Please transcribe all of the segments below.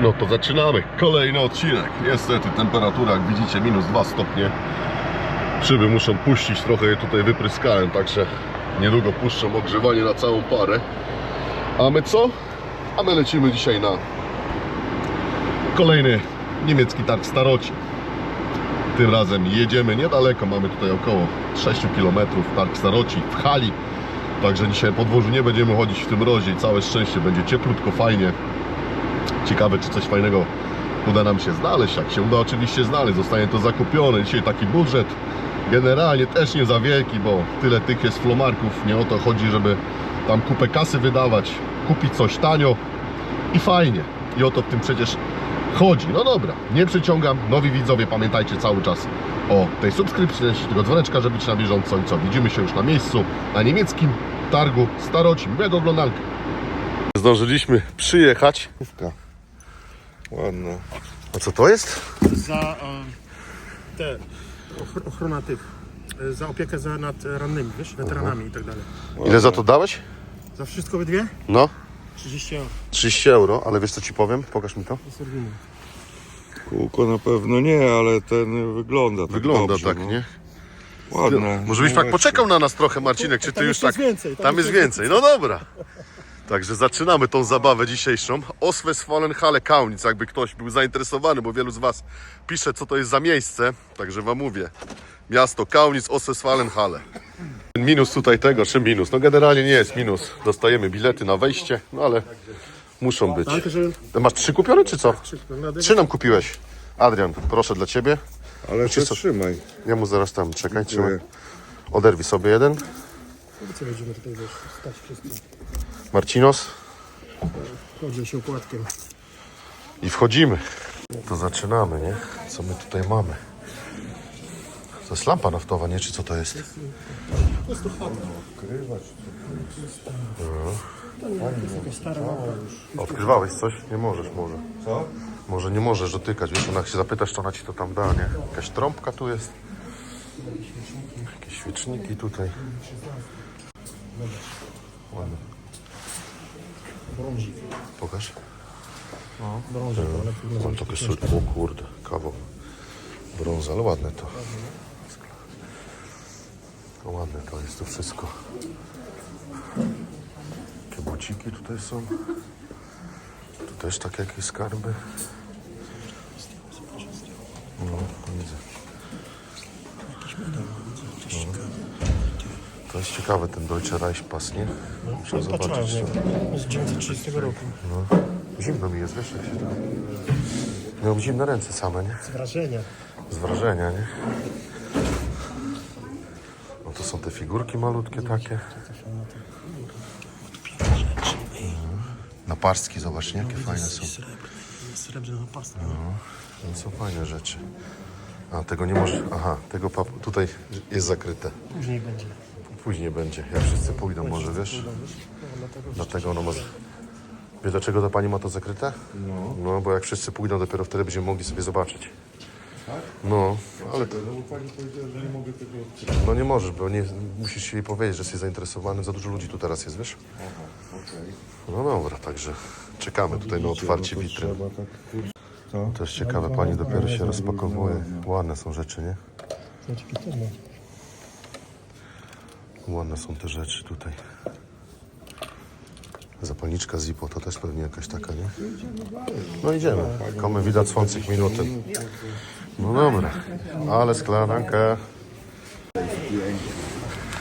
No to zaczynamy. Kolejny odcinek. Niestety temperatura, jak widzicie, minus 2 stopnie. Szyby muszą puścić, trochę je tutaj wypryskałem, także niedługo puszczą ogrzewanie na całą parę. A my co? A my lecimy dzisiaj na kolejny niemiecki targ staroci. Tym razem jedziemy niedaleko, mamy tutaj około 6 km targ staroci w hali. Także dzisiaj po dworzu nie będziemy chodzić w tym rozie i całe szczęście będzie cieplutko, fajnie. Ciekawe, czy coś fajnego uda nam się znaleźć. Jak się uda oczywiście znaleźć, zostanie to zakupione. Dzisiaj taki budżet generalnie też nie za wielki, bo tyle tych jest flomarków. Nie o to chodzi, żeby tam kupę kasy wydawać, kupić coś tanio i fajnie. I o to w tym przecież chodzi. No dobra, nie przeciągam. Nowi widzowie, pamiętajcie cały czas o tej subskrypcji, tego dzwoneczka, żeby być na bieżąco. I co, widzimy się już na miejscu, na niemieckim targu staroci. Miłego oglądanka. Zdążyliśmy przyjechać. Ładne. A co to jest? za e, te ochr- ochrona tych, e, za opiekę za, nad rannymi, wiesz, weteranami i tak dalej. Ile za to dałeś? Za wszystko we dwie? No, 30 euro. 30 euro, ale wiesz co ci powiem? Pokaż mi to. Kółko na pewno nie, ale ten wygląda tak Wygląda dobrze, tak, no. nie? Ładne. Może byś No tak poczekał na nas trochę, Marcinek, czy ty Tam już jeszcze tak... jest więcej, Tam, tam jest więcej, no dobra. Także zaczynamy tą zabawę dzisiejszą. Oswestfalenhalle Kaunitz, jakby ktoś był zainteresowany, bo wielu z Was pisze, co to jest za miejsce. Także Wam mówię. Miasto Kaunitz, Oswestfalenhalle. Minus tutaj tego, czym minus? No generalnie nie jest minus. Dostajemy bilety na wejście, no ale muszą być. Masz trzy kupione, czy co? Trzy. Trzy nam kupiłeś. Adrian, proszę dla Ciebie. Ale to trzymaj. Ja mu zaraz tam, czekaj, trzymaj. Oderwij sobie jeden. Co będziemy tutaj wiesz, stać wszyscy. Marcinos. Chodzę się układkiem. I wchodzimy. To zaczynamy, nie? Co my tutaj mamy? To jest lampa naftowa, nie? Czy co to jest? To nie, to jest jakaś stara mapa już. Odkrywałeś coś? Nie możesz może. Co? Może nie możesz dotykać, wiesz, ona jak się zapytasz, to ona ci to tam da, nie? Jakaś trąbka tu jest. Jakieś świeczniki tutaj. Ładne. Brązik. Pokaż. No, brązik, ale trudno Mam takie sur... O kurde, kawał. Brąz, ale ładne to. To ładne to jest to wszystko. Jakie buciki tutaj są. Tu też takie jakieś skarby. No, widzę. No. To jest ciekawe ten Deutsche Reichspass, nie? Muszę Patrzyłem, zobaczyć. Z 1930 roku. No. Zimno mi jest, wiesz, jak się to... Miałem zimne ręce same, nie? Z wrażenia. Z wrażenia, nie? No to są te figurki malutkie takie. Naparstki, zobacz, nie? Jakie fajne są. Srebrna pasta. To są fajne rzeczy. A tego nie może. Aha, tego pap... tutaj jest zakryte. Później będzie. Później będzie, jak wszyscy pójdą, może wiesz? Dlatego ono ma. Wiesz dlaczego ta pani ma to zakryte? No. No, bo jak wszyscy pójdą, dopiero wtedy będziemy mogli sobie zobaczyć. No, ale to. Pani powiedziała, że nie mogę tego odkryć. No nie możesz, bo nie, musisz jej powiedzieć, że jesteś zainteresowany. Za dużo ludzi tu teraz jest, wiesz? Okej. No dobra, także czekamy tutaj na otwarcie No to witryn. Trzeba tak... Co? To jest ciekawe, pani dopiero się rozpakowuje. Ładne są rzeczy, nie? Znaczy, pięknie. Ładne są te rzeczy tutaj. Zapalniczka Zippo to też pewnie jakaś taka, nie? No idziemy. Komy widać słońcych minuty. No dobra, ale sklananka.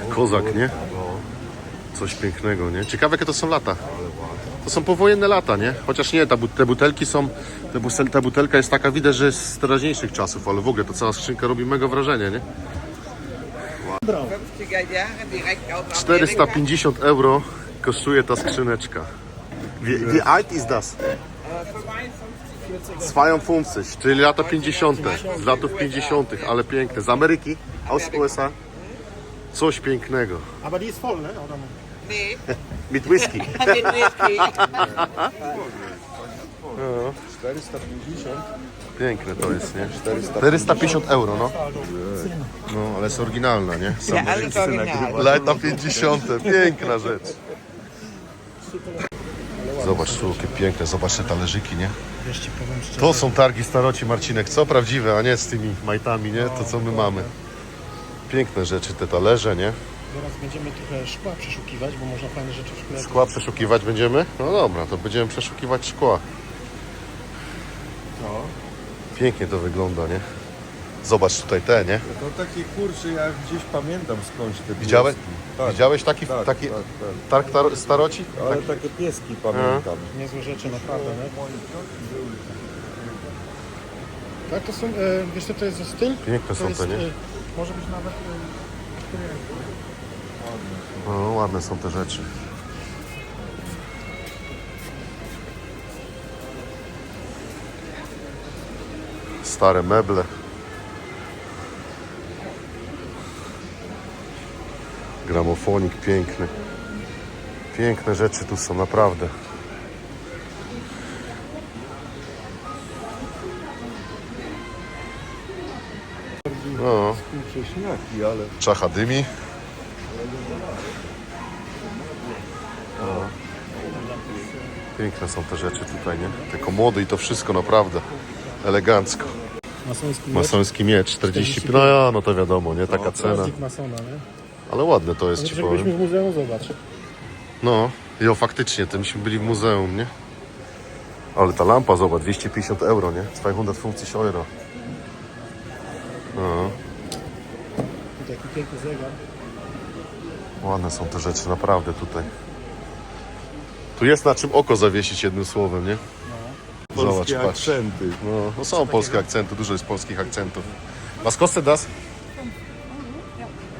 Kozak, nie? Coś pięknego, nie? Ciekawe jakie to są lata. To są powojenne lata, nie? Chociaż nie, ta, te butelki są, te ta butelka jest taka, widać, że jest z teraźniejszych czasów, ale w ogóle to cała skrzynka robi mega wrażenie, nie? 50er Jahre direkt aus Amerika. 450 euro kosztuje ta skrzyneczka. Wie, wie alt ist das? 52, czyli lata 50. Z latów 50., ale piękne. Z Ameryki, aus USA. Coś pięknego. Aber die ist voll, ne? Oder? Nee, Mit whisky. mit Whisky. 450? Piękne to jest, nie? 450 euro, no. No, ale jest oryginalna, nie? Ja, alles original. Lata 50. Piękna rzecz. Zobacz tu, jakie piękne, zobacz te talerzyki, nie? Wiesz ci powiem szczerze. To są targi staroci, Marcinek, co prawdziwe, a nie z tymi majtami, nie? To co my mamy. Piękne rzeczy, te talerze, nie? Zaraz będziemy trochę szkła przeszukiwać, bo można fajne rzeczy w szkle. Szkła przeszukiwać będziemy? No dobra, to będziemy przeszukiwać szkła. No. Pięknie to wygląda, nie? Zobacz tutaj te, nie? To takie kurcze, ja gdzieś pamiętam skądś te Widziałeś? pieski. Tak, Widziałeś taki, tak, taki tak, targ tar- staroci? tak. Ale takie pieski pamiętam. Niezłe rzeczy, naprawdę, nie? Tak, to są, e, wiesz co to jest za styl? Piękne są jest, te, nie? e, może być nawet... E, który. No, ładne są te rzeczy. Stare meble. Gramofonik piękny. Piękne rzeczy tu są naprawdę. No, czacha dymi. Piękne są te rzeczy tutaj, nie? Te komody i to wszystko naprawdę elegancko. Masoński miecz. Masoński miecz 45. No ja, no to wiadomo, nie? Taka cena. Plastik masona, nie? Ale ładne to jest, ci byliśmy powiem. w muzeum, zobacz. No, i o faktycznie, to myśmy byli w muzeum, nie? Ale ta lampa, zobacz, 250 euro, nie? 250 euro. No, I taki piękny zegar. ładne są te rzeczy, naprawdę tutaj. Tu jest na czym oko zawiesić jednym słowem, nie? Polskie Zobacz, patrz. akcenty. No, no są polskie akcenty, dużo jest polskich akcentów. Was kostet das?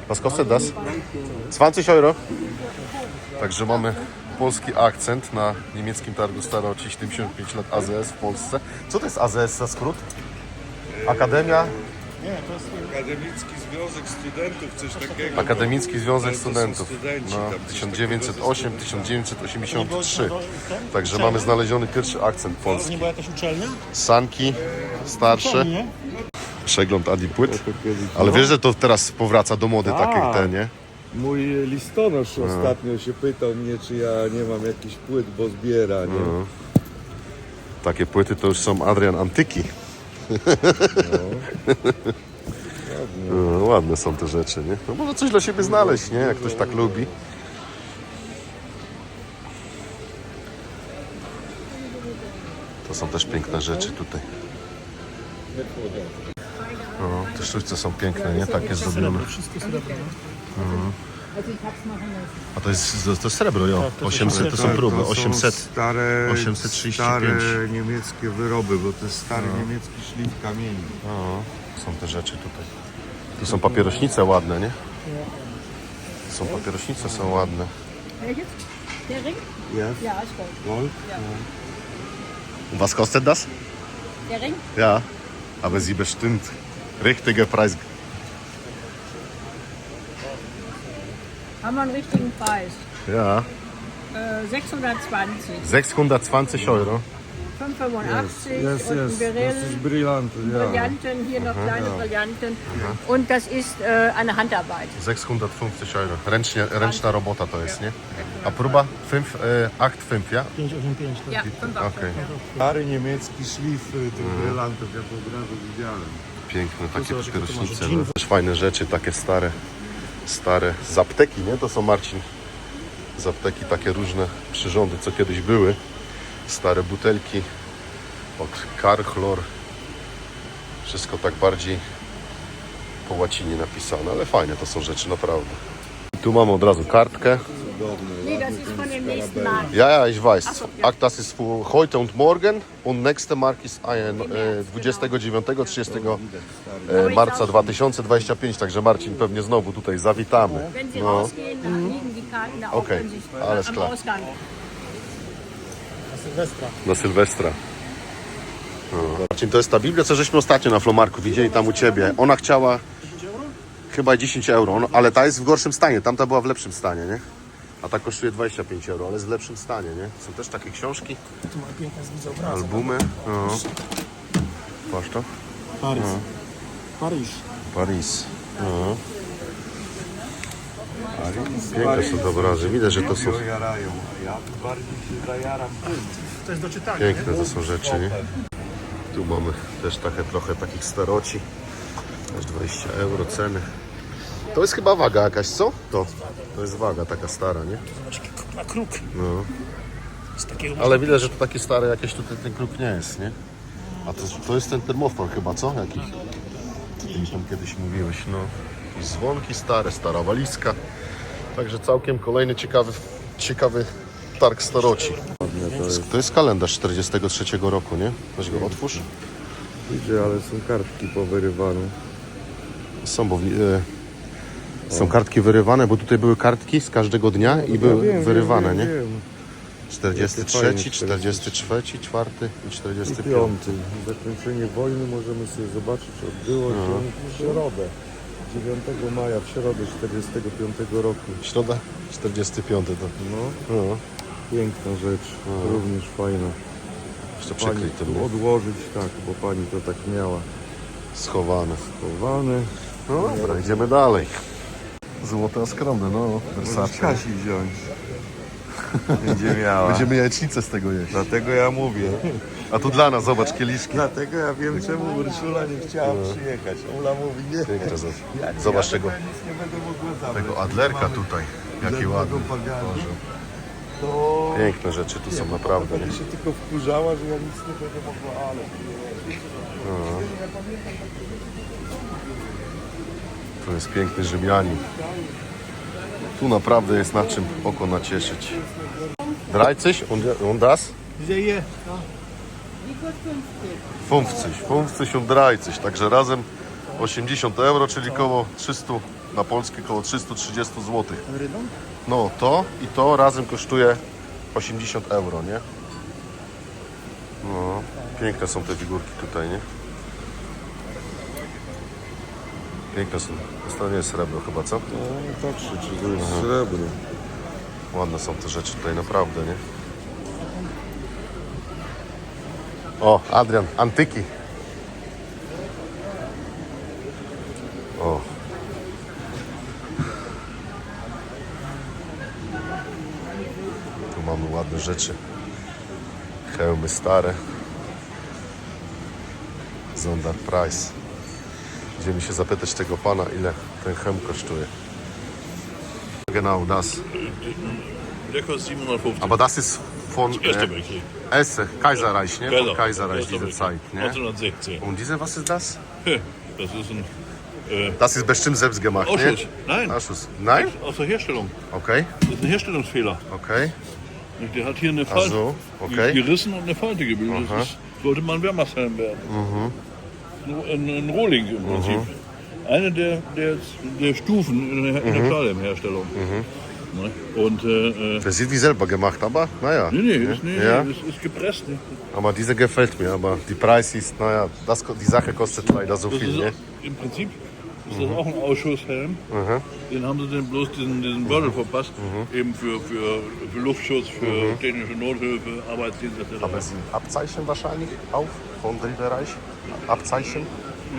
Was kostet das? 20 euro. Także mamy polski akcent na niemieckim targu staroci 75 lat AZS w Polsce. Co to jest AZS za skrót? Akademia, Nie, to jest... Akademicki Związek Studentów, coś takiego. Akademicki Związek Ale to są Studentów. studenci, No, tam coś 1908-1983. Także mamy znaleziony pierwszy akcent To polski. nie była jakaś uczelnia? Sanki starsze, Nie? przegląd Adi płyt. Ale wiesz, że to teraz powraca do mody takie Tak. te, nie? Mój listonosz ostatnio się pytał mnie, czy ja nie mam jakichś płyt, bo zbiera, nie? No. Takie płyty to już są Adrian Antyki. No, ładne są te rzeczy, nie? No może coś dla siebie znaleźć, nie? Jak ktoś tak lubi. To są też piękne rzeczy tutaj. No, te sztućce są piękne, nie? Takie zrobione. Wszystko no. A to jest, to jest srebro, jo. Tak, to 800 to są Tak, próby, to są 800. Stare, 835. stare niemieckie wyroby, bo to jest stary niemiecki szlif kamieni. O, są te rzeczy tutaj. Tu są papierośnice ładne, nie? Są papierośnice, są ładne. Der Ring? Ja. Gold? Was kostet das? Der Ring? Ja, aber sie bestimmt richtiger Preis. Haben wir einen richtigen Preis. Ja, Äh, 620, 620 Euro. 585 Yes, und ein yes. Beryl. Das ist brillant, ja. Brillanten, hier noch kleine Brillanten. Und das ist äh, eine Handarbeit. 650 Euro. Ręcznie, ręczna robota to jest, nie? A próba 5, e, akt 5, ja? 585 to Ja, 5 Okej. Stary niemiecki szlif y, tych brylantów, ja to od razu widziałem. Piękne takie masz No. Też fajne rzeczy, takie stare, stare z apteki, nie? To są Marcin. Z apteki takie różne przyrządy, co kiedyś były. Stare butelki od Karchlor. Wszystko tak bardziej po łacinie napisane, ale fajne to są rzeczy, naprawdę. I tu mamy od razu kartkę. Nee, das ist von dem nächsten Markt. Ja, ja, ich weiß. so, ja. Akt das ist für heute und morgen und nächste Mark ist ein, e, 29-30 e, marca 2025, także Marcin pewnie znowu tutaj zawitamy. Wenn Sie No. rausgehen, dann liegen die Karten da auch Okay, können Sie, alles am klar. Ausgang. Na Sylwestra. Na Sylwestra. No. Marcin, to jest ta Biblia, co żeśmy ostatnio na Flomarku widzieli tam u Ciebie. Ona chciała chyba 10 euro, no, ale ta jest w gorszym stanie, tamta była w lepszym stanie, nie? A ta kosztuje 25 euro, ale jest w lepszym stanie, nie? Są też takie książki, Tu ma piękne zwidzę obrazy. albumy. No. Patrz to. Paryż. Paryż. Paris. No. Piękne są te obrazy. Widać, że to są Go jarają, a ja bardziej się zajaram. To jest do czytania, nie? piękne to są rzeczy, nie? Tu mamy też takie, trochę takich staroci. Też 20 euro ceny. To jest chyba waga jakaś, co? To. To jest waga taka stara, nie? Zobacz, ma kruk. No. Z takiego Ale widać, że to taki stary jakieś tutaj ten kruk nie jest, nie? A to, to jest ten termofor chyba, co? Jaki? Ty mi tam kiedyś mówiłeś, no. Jakieś dzwonki stare, stara walizka. Także całkiem kolejny ciekawy, ciekawy targ staroci. Ładne to jest. To jest kalendarz 43 roku, nie? Weź go otwórz. Widzę, ale są kartki powyrywane. Są, bo w, e, są kartki wyrywane, bo tutaj były kartki z każdego dnia i były wiem, wyrywane, wiem, nie? wiem. 43, Jakie fajne, 44, 4 i I 45. piąty. Zakończenie wojny możemy sobie zobaczyć. Odbyło No. się w środę. 9 maja, w środę 45 roku. Środa 45 to. No, No, piękna rzecz. Również fajna. jeszcze Pani przykryte, tu nie? odłożyć, tak, bo pani to tak miała. Schowane. Chowane. No dobra, idziemy dalej. Złote skromne, no. Versace. Kasi wziąć. Będzie miała. Będziemy jajecznicę z tego jeść. Dlatego ja mówię. A tu dla nas, zobacz, kieliszki. Dlatego ja wiem, czemu Urszula nie chciała przyjechać. Ula mówi nie. Piękne, zobacz. Ja Zobacz tego, ja nic nie będę mogła zabrać. tego adlerka Mamy tutaj. Jaki ładny. pagani. Boże. To... Piękne rzeczy tu są naprawdę, nie? Będę się tylko wkurzała, że ja nic nie będę mogła, ale... Tu jest piękny Rzymianin. Tu naprawdę jest na czym oko nacieszyć. Drei sich und, und das? Dzieje. 50, 50 und 30. Także razem 80 euro, czyli koło 300 na polskie koło 330 zł. No to i to razem kosztuje 80 euro, nie? No, piękne są te figurki tutaj, nie? Piękne są. To nie jest srebro chyba, co? No, patrzę, czy to jest srebro. Ładne są te rzeczy tutaj, naprawdę, nie? O, Adrian, antyki. O. Tu mamy ładne rzeczy. Hełmy stare. Zondar Price. Idziemy się zapytać tego pana, ile ten hełm kosztuje. Genau das. Der kostet 750. Aber das ist von äh, Weltkrieg. Esse, Kaiserreich, ne? Von Kaiserreich, diese. Zeit, ne? 1916. Und diese, was ist das? Das ist ein Das ist bestimmt selbst gemacht, Ausschuss. ne? Nein, Ausschuss. Nein? aus der Herstellung. Okay, Das ist ein Herstellungsfehler. okay. Der hat hier eine Falte so, okay. gerissen und eine Falte gebildet. Das ist, sollte mal ein Wehrmachtshelm werden. Mhm. Ein, ein Rohling im Prinzip. Eine der, der, der Stufen in der, in Mhm. der Stahlhelmherstellung. Ne? Und äh, äh, Das sieht wie selber gemacht, aber naja. nee, nee, ist, nee, Ja. das ist gepresst. Ne? Aber diese gefällt mir, aber die Preis ist, naja, das, die Sache kostet leider so Das viel, ist ne? im Prinzip ist das auch ein Ausschusshelm. Den haben sie dann bloß diesen, diesen Beutel verpasst, eben für, für, für Luftschutz, für technische Nothilfe, Arbeitsdienst etc. Aber sind Abzeichen wahrscheinlich auch vom Dritten Reich? Abzeichen?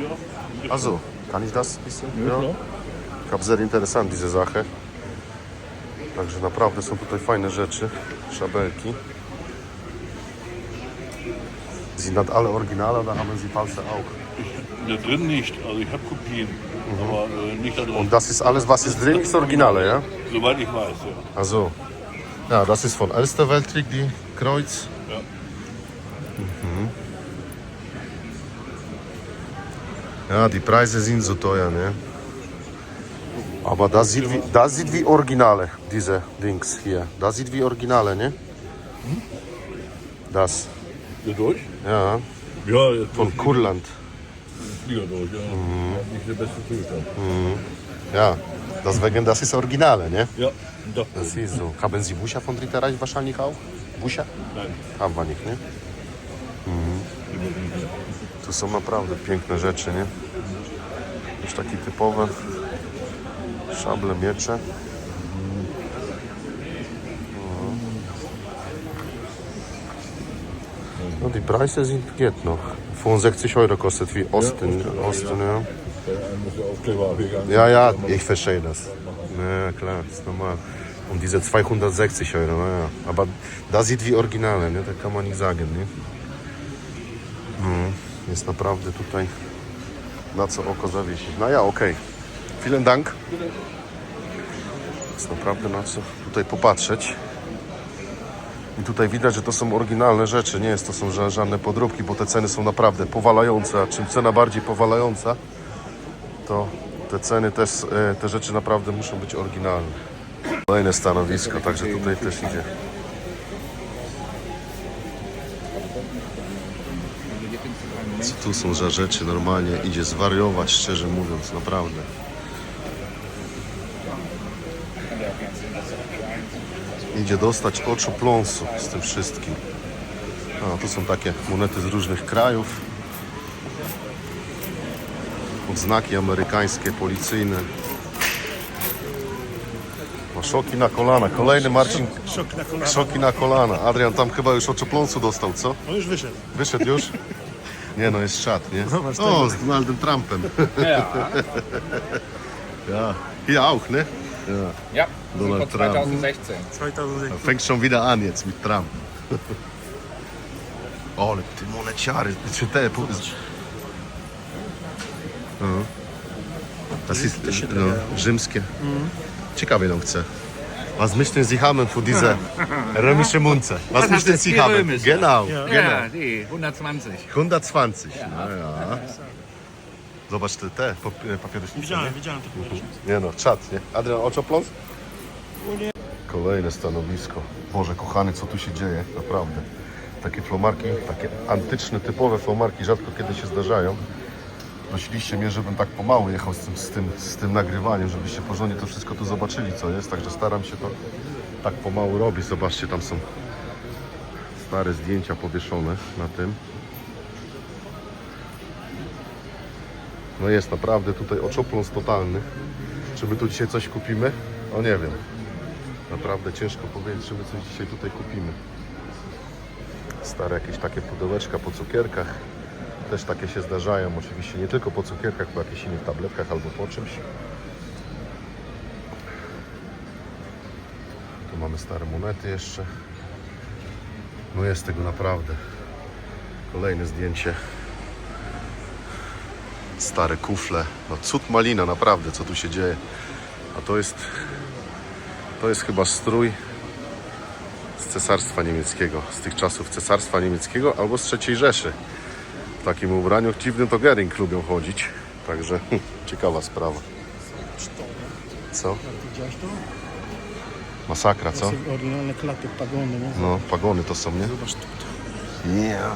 Ja. Also, kann ich das ein bisschen? Ja. Ich habe sehr interessant diese Sache. Także naprawdę są tutaj fajne rzeczy, szabelki. Sind das alle Originale oder haben Sie falsche auch? Da drin nicht, also ich habe Kopien, aber äh, nicht da drin. Und das ist alles, was ist drin, ist Originale, ja? Soweit ich weiß, ja. Also, ja, das ist von Erster Weltkrieg, die Kreuz. Ja. Mhm. Ja, die Preise sind so teuer, ne? Aber das sieht, wie, das sieht wie Originale, diese Dings hier. Das sieht wie Originale, ne? Das, durch? ja, Ja, jetzt von Kurland. Flieger durch, ja. Nicht der beste Zustand. Ja, deswegen das ist Originale, ne? Ja, doch. Das ist so. Haben Sie Busia von Dritter Reich wahrscheinlich auch? Busia? Nein, Haben wir nicht, nie? Tu są naprawdę piękne rzeczy, nie? Już takie typowe szable, miecze. No, die Preise sind geht noch. 65 Euro kostet wie Osten. Osten, ja. Aufkleber abgegangen. Ja, ja, ich verstehe das. Ja, klar, ist normal. Um diese 260 Euro, naja. Aber da sieht wie Originale, nie? Tak kann man nicht sagen, nie? Jest naprawdę tutaj na co oko zawiesić. No ja, okej. Vielen Dank. Jest naprawdę na co tutaj popatrzeć. I tutaj widać, że to są oryginalne rzeczy, nie jest to są ża- żadne podróbki, bo te ceny są naprawdę powalające, a czym cena bardziej powalająca, to te ceny też, e, te rzeczy naprawdę muszą być oryginalne. Kolejne stanowisko, także tutaj też idzie. Tu są za rzeczy? Normalnie idzie zwariować, szczerze mówiąc, naprawdę. Idzie dostać oczu pląsu z tym wszystkim. A, tu są takie monety z różnych krajów. Odznaki amerykańskie, policyjne. O, szoki na kolana. Kolejny Marcin, Szok na kolana. szoki na kolana. Adrian tam chyba już oczopląsu dostał, co? On już wyszedł. Wyszedł już? Nie no, jest czat, nie? Zobacz O, tego. z Donaldem Trumpem. Ja. ja. Hier auch, ne? Ja. Ja, Donald Trump. 2016. 2006. Fängt schon wieder an jetzt mit Trump. O, ale ty moneciary, czy te... po- No. Das ist no, rzymskie. Ciekawe ją chcę. Was möchten Sie haben für diese römische Munze? Was möchten Sie haben? römische. Genau, genau. Ja, die 120. 120. No ja. Zobacz te, te pap- papierośnice. Widziałem, widziałem to powiedzieć. Nie no, czad, nie? Adrian, oczopląs? Kolejne stanowisko. Boże, kochany, co tu się dzieje? Naprawdę. Takie flomarki, takie antyczne, typowe flomarki rzadko kiedy się zdarzają. Prosiliście mnie, żebym tak pomału jechał z tym, z tym, z tym nagrywaniem, żebyście porządnie to wszystko tu zobaczyli, co jest. Także staram się to tak pomału robić. Zobaczcie, tam są stare zdjęcia powieszone na tym. No jest naprawdę tutaj oczopląs totalny. Czy my tu dzisiaj coś kupimy? No nie wiem. Naprawdę ciężko powiedzieć, czy my coś dzisiaj tutaj kupimy. Stare jakieś takie pudełeczka po cukierkach. Też takie się zdarzają. Oczywiście nie tylko po cukierkach, po jakichś innych tabletkach albo po czymś. Tu mamy stare monety jeszcze. No jest tego naprawdę. Kolejne zdjęcie stare kufle. No cud malina, naprawdę, co tu się dzieje. A to jest, to jest chyba strój z cesarstwa niemieckiego, z tych czasów cesarstwa niemieckiego albo z III Rzeszy. Takim ubraniu dziwnym to Gering lubią chodzić. Także ciekawa sprawa. Co? Widziałeś to? Masakra, co? Są oryginalne klaty, pagony, nie? No, pagony to są, nie? Zobacz tu. Yeah.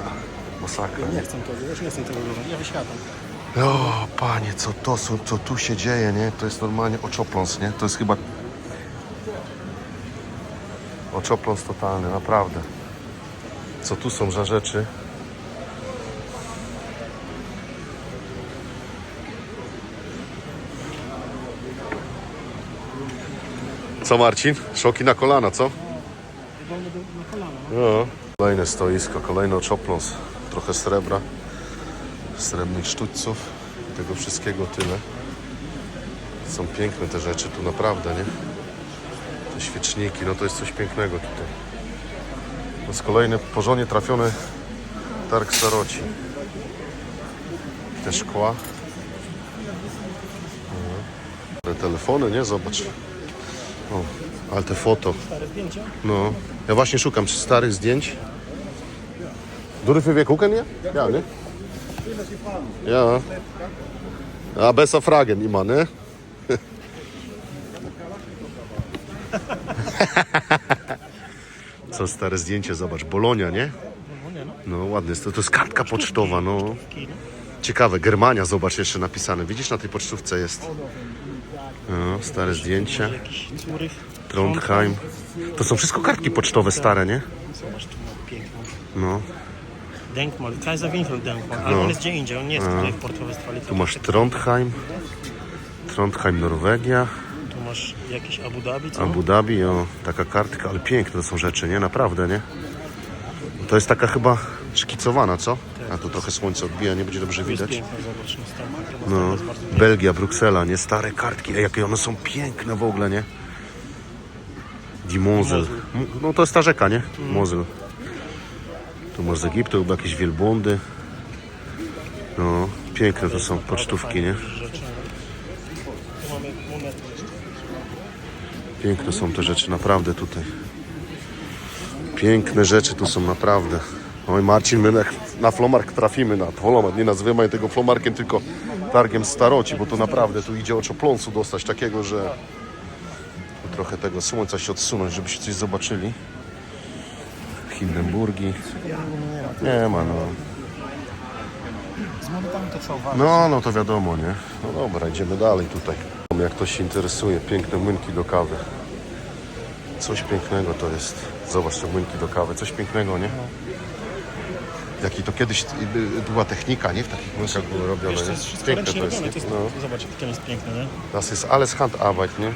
Masakra, nie? Nie chcę tego, już nie chcę tego używać. Ja wysiadam. O, panie, co to są, co tu się dzieje, nie? To jest normalnie oczopląs, nie? To jest chyba oczopląs totalny, naprawdę. Co tu są za rzeczy? Co Marcin? Szoki na kolana, co? No. Kolejne stoisko, kolejny oczopląs, trochę srebra srebrnych sztućców tego wszystkiego tyle. Są piękne te rzeczy tu naprawdę, nie? Te świeczniki, no to jest coś pięknego tutaj. To jest kolejny porządnie trafiony targ staroci. Te szkła. No. Te telefony, nie? Zobacz. O, ale te foto. Stare zdjęcia? No. Ja właśnie szukam starych zdjęć. Dürfen wir gucken hier? Ja, ne? Ja. Ja, besser fragen immer, ne? Co stare zdjęcie, zobacz, Bolonia, nie? No ładny jest, to, to jest kartka pocztowa, no. Ciekawe, Germania, zobacz jeszcze napisane. Widzisz, na tej pocztówce jest. No, stare zdjęcia. Trondheim. To są wszystko kartki pocztowe stare, nie? Zobacz, tu ma piękną. No. Denkmal, Kaiser Wilhelm Denkmal, ale on jest gdzie indziej, on nie jest tutaj w Portowej Stolicy. Tu masz Trondheim. Trondheim, Norwegia. Tu masz jakiś Abu Dhabi, co? Abu Dhabi, o, taka kartka, ale piękne to są rzeczy, nie? Naprawdę, nie? To jest taka chyba szkicowana, co? A tu trochę słońce odbija, nie będzie dobrze widać. No, Belgia, Bruksela, nie? Stare kartki. Ej, jakie one są piękne w ogóle, nie? M- No to jest ta rzeka, nie? Mosel. Tu masz z Egiptu chyba jakieś wielbłądy. No, piękne to są pocztówki, nie? Piękne są te rzeczy, naprawdę tutaj. Piękne rzeczy tu są, naprawdę. Oj Marcin, my jak na Flomark trafimy na Flomark, nie nazywamy tego Flomarkiem, tylko targiem staroci, bo to naprawdę tu idzie oczopląsu dostać takiego, że trochę tego słońca się odsunąć, żebyście coś zobaczyli. Hindenburgi. Nie ma, no. No, no to wiadomo, nie? No dobra, idziemy dalej tutaj. Jak ktoś się interesuje, piękne młynki do kawy. Coś pięknego to jest. Zobacz te młynki do kawy, coś pięknego, nie? Jaki to kiedyś y, była technika, nie? W takich młynkach były robione, Wiesz, to nie? jest wszystko Piękne ręcznie to jest, robione. To nie? jest, No. Zobacz, jak ten jest piękny, nie? Das jest alles Handarbeit, nie?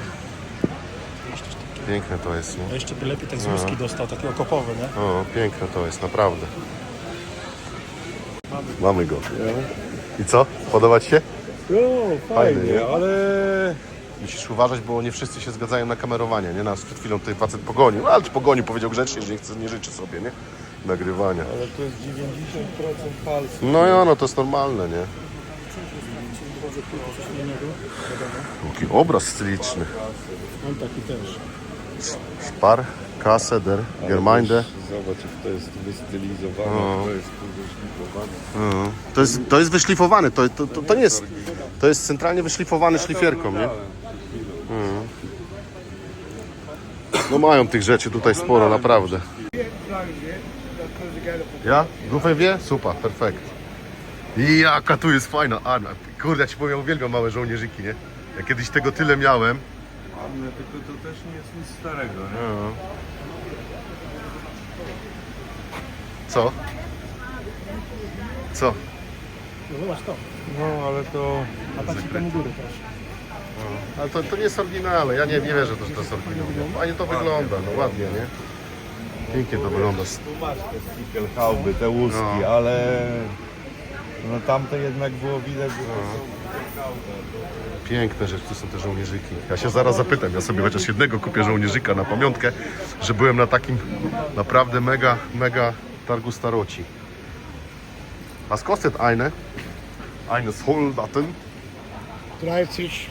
Piękne to jest, nie? A jeszcze by lepiej tak z łuski dostał, taki okopowy, nie? O, piękne to jest, naprawdę. Mamy go. I co? Podoba Ci się? No, Fajny, fajnie, nie? ale Musisz uważać, bo nie wszyscy się zgadzają na kamerowanie, nie? Nas przed chwilą tutaj facet pogonił, no, ale czy pogonił, powiedział grzecznie, że nie, chce, nie życzy sobie, nie? Nagrywania. Ale to jest 90% falsu. No ja, no to jest normalne, nie? Jaki obraz styliczny. On taki też. Spar, Kaseder, Gemeinde. Zobacz, jak to jest wystylizowane, to jest wyszlifowane. Mhm. To jest, to jest wyszlifowane, to, to, to, to nie jest, to jest centralnie wyszlifowany szlifierką, nie? Mhm. No mają tych rzeczy tutaj sporo, naprawdę. Ja? Grupę wie? Super, perfekt. I jaka tu jest fajna Anna. Kurde, ja ci powiem, uwielbiam małe żołnierzyki, nie? Ja kiedyś tego tyle miałem. Ale tylko to też nie jest nic starego, nie? No. Co? Co? No zobacz to. No, ale to... A tak tam u góry proszę. Ale to, to nie jest oryginalne, ja nie, nie wierzę, że to jest oryginalne. Fajnie to wygląda, no ładnie, nie? Pięknie to wygląda. Tu masz te stickelhauby, te łuski, No. ale... No tamte jednak było widać, że to są Piękne rzeczy, tu są te żołnierzyki. Ja się zaraz zapytam, ja sobie chociaż jednego kupię żołnierzyka na pamiątkę, że byłem na takim naprawdę mega, mega targu staroci. Was kostet eine? Eine Soldaten? 30,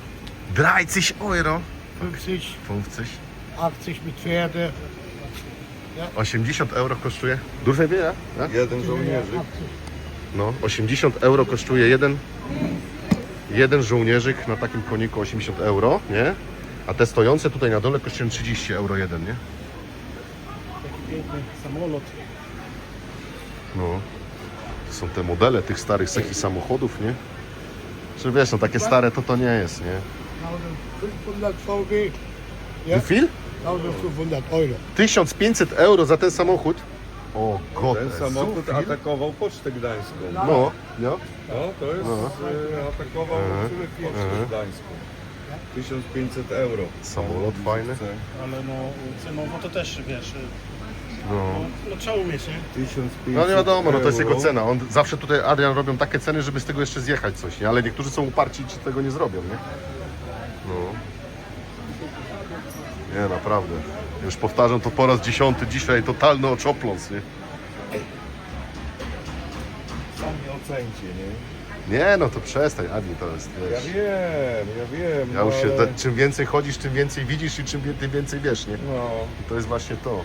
30 Euro. 50, 50. 80 mit Pferde. 80 euro kosztuje. Dużo wie, ja? jeden żołnierzyk. No, 80 euro kosztuje jeden, jeden żołnierzyk na takim koniku 80 euro, nie? A te stojące tutaj na dole kosztują 30 euro jeden, nie? Taki piękny samolot. No. To są te modele tych starych seki samochodów, nie? Czy wiesz, no takie stare to to nie jest, nie? 1500 VW, Wie viel? 1500 Euro. 1500 euro za ten samochód? O god, Ten samochód atakował Pocztę Gdańską. No, no. No, to jest... e, atakował Pocztę Gdańską. 1500 euro. Samolot fajny. Ale no cenowo to też, wiesz, No. no trzeba umieć, nie? 1500 No nie wiadomo, no to jest jego euro. cena. On zawsze tutaj Adrian robią takie ceny, żeby z tego jeszcze zjechać coś, nie? Ale niektórzy są uparci i ci tego nie zrobią, nie? No. Nie, naprawdę. Już powtarzam to po raz dziesiąty dzisiaj, totalny oczopląs, nie? Sami ocencie, nie? Nie, no to przestań, Adi, to jest, Ja wiesz... wiem, ja wiem. Ja już się, ale... te, czym więcej chodzisz, tym więcej widzisz i czym wie- tym więcej wiesz, nie? No, I to jest właśnie to.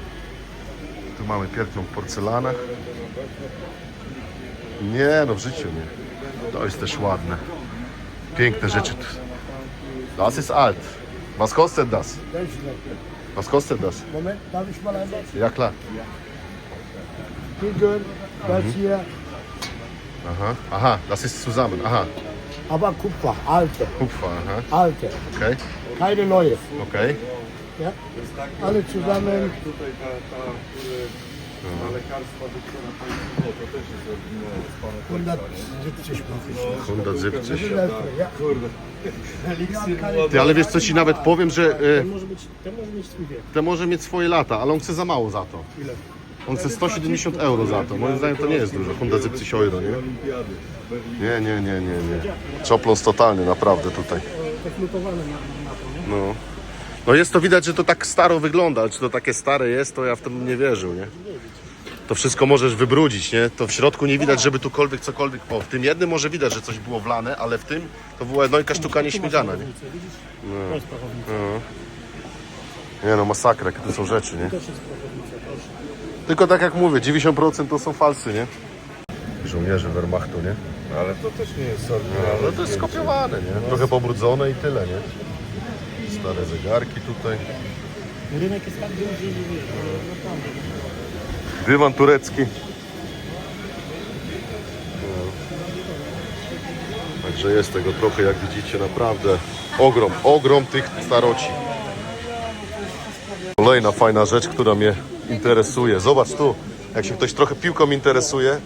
Tu mamy piękną porcelanę. Nie, no w życiu nie. To jest też ładne. Piękne rzeczy. tu. Das ist alt. Was kostet das? Was kostet das? Moment, darf ich mal einmal? Ja klar. Bitte, das hier, Aha, aha, das ist zusammen. Aha, aber Kupfer, alte, Kupfer, aha. alte, Okay, keine neue. okay. Ja? Alle zusammen No. lekarstwa, do której powiedział, to też jest oryginalne z pana nie? 170 Profis. 170. Ja. Kurde. Eliksir. Ty, ale wiesz co ci nawet powiem, że e, Ten może być, ten może mieć swój wiek. te może mieć swoje lata, ale on chce za mało za to. Ile? On chce 170 euro za to. Moim zdaniem to nie jest dużo. Honda 70 euro, nie? Nie, nie, nie, nie, nie. Czopląs totalny, naprawdę tutaj. No. No jest to widać, że to tak staro wygląda, ale czy to takie stare jest, to ja w tym nie wierzył, nie? To wszystko możesz wybrudzić, nie? To w środku nie widać, żeby tukolwiek cokolwiek... O, w tym jednym może widać, że coś było wlane, ale w tym to była jednojka sztuka nieśmigana, nie? To jest prachownica. Nie no, masakra, jakie to są rzeczy, nie? Tylko tak jak mówię, 90% to są falsy, nie? Żołnierze Wehrmachtu, nie? Ale to też nie jest No, oryginalne. ale to jest skopiowane, nie? Trochę pobrudzone i tyle, nie? Stare zegarki tutaj. Rynek jest tak duży, że wiesz, Dywan turecki. No. Także jest tego trochę, jak widzicie, naprawdę ogrom, ogrom tych staroci. Kolejna fajna rzecz, która mnie interesuje. Zobacz tu, jak się ktoś trochę piłką interesuje,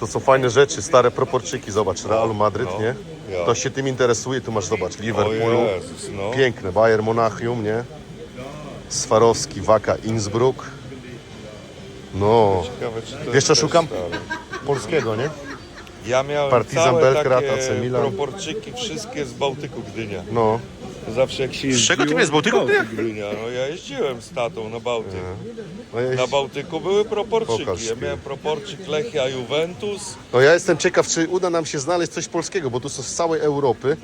to są fajne rzeczy, stare proporczyki. Zobacz, Real Madryt, nie? ja. Ktoś się tym interesuje, tu masz, zobacz, O. Jezus, no. Piękne, Bayern Monachium, nie? Swarowski, Waka, Innsbruck. No, Ciekawe, czy to Wiesz, jest co też szukam? stare. polskiego, nie? Ja miałem Partizan całe Belgrad, takie AC Milan. proporczyki, wszystkie z Bałtyku Gdynia. No. Zawsze jak się Z czego ty jeździło- z Bałtyku? Bałtyk Gdynia? No ja jeździłem z tatą na Bałtyk. No ja, Na Bałtyku były proporczyki. Pokaż Ja mi. miałem proporczyk Lechia Juventus. no ja jestem ciekaw, czy uda nam się znaleźć coś polskiego, bo tu są z całej Europy.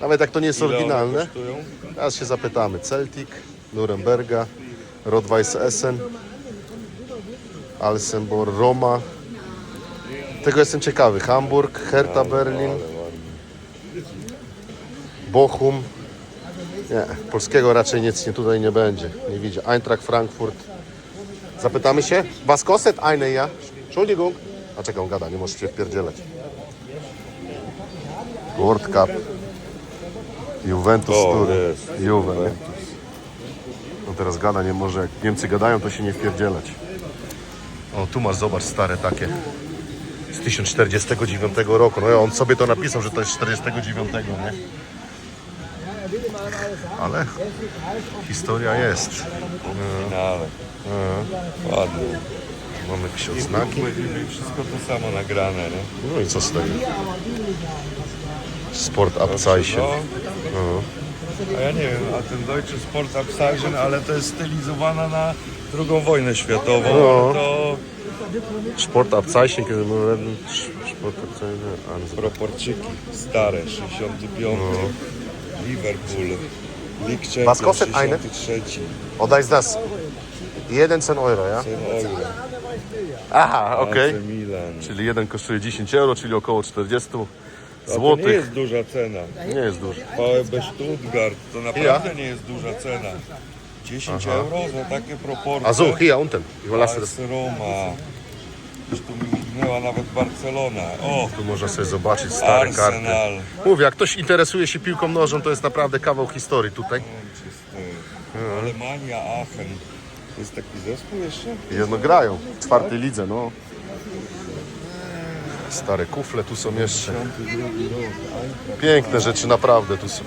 Nawet jak to nie jest Ile one oryginalne. kosztują? Teraz się zapytamy. Celtic, Nuremberga, Rot-Weiss Essen, Alsenborg, Roma. Tego jestem ciekawy. Hamburg, Hertha Berlin, Bochum. Nie, polskiego raczej nic nie, tutaj nie będzie. Nie widzę. Eintracht Frankfurt. Zapytamy się? Was kostet eine, ja? Entschuldigung. A czekaj, on gada, nie możesz się wpierdzielać. World Cup. Juventus, O, który? jest. Juve, nie? No teraz gada, nie może. Jak Niemcy gadają, to się nie wpierdzielać. O, tu masz, zobacz, stare takie. Z 1049 roku. No ja on sobie to napisał, że to jest 49, nie? Ale historia jest. No, ale ładnie. Mamy jakieś odznaki. Wszystko to samo nagrane, nie? No i co z tego? Sport Abzeichen. No. A ja nie wiem, a ten Deutsche Sport Abzeichen, ale to jest stylizowana na drugą wojnę światową. No. To Sport Abzeichen, kiedy mówię, Sport Abzeichen, Ansbach. proporczyki stare, 65. Liverpool. League Was Champion, kostet eine? 63. Oda ist das. Jeden cen euro, ja? 10 euro. Aha, okej. AC Milan. Czyli jeden kosztuje 10 euro, czyli około 40 A to nie złotych. jest duża cena. Nie jest duży. VfB Stuttgart to naprawdę nie jest duża cena. 10 euro za takie proporcje. A so, hier unten. Überlasse das. AS Roma. Już tu mi mignęła nawet Barcelona. O, Tu można sobie zobaczyć stare karty. Arsenal. Mówię, jak ktoś interesuje się piłką nożną, to jest naprawdę kawał historii tutaj. Alemania, Aachen. Jest taki zespół jeszcze? Jedno grają w czwartej lidze, no. Stare kufle tu są jeszcze. Piękne rzeczy naprawdę tu są.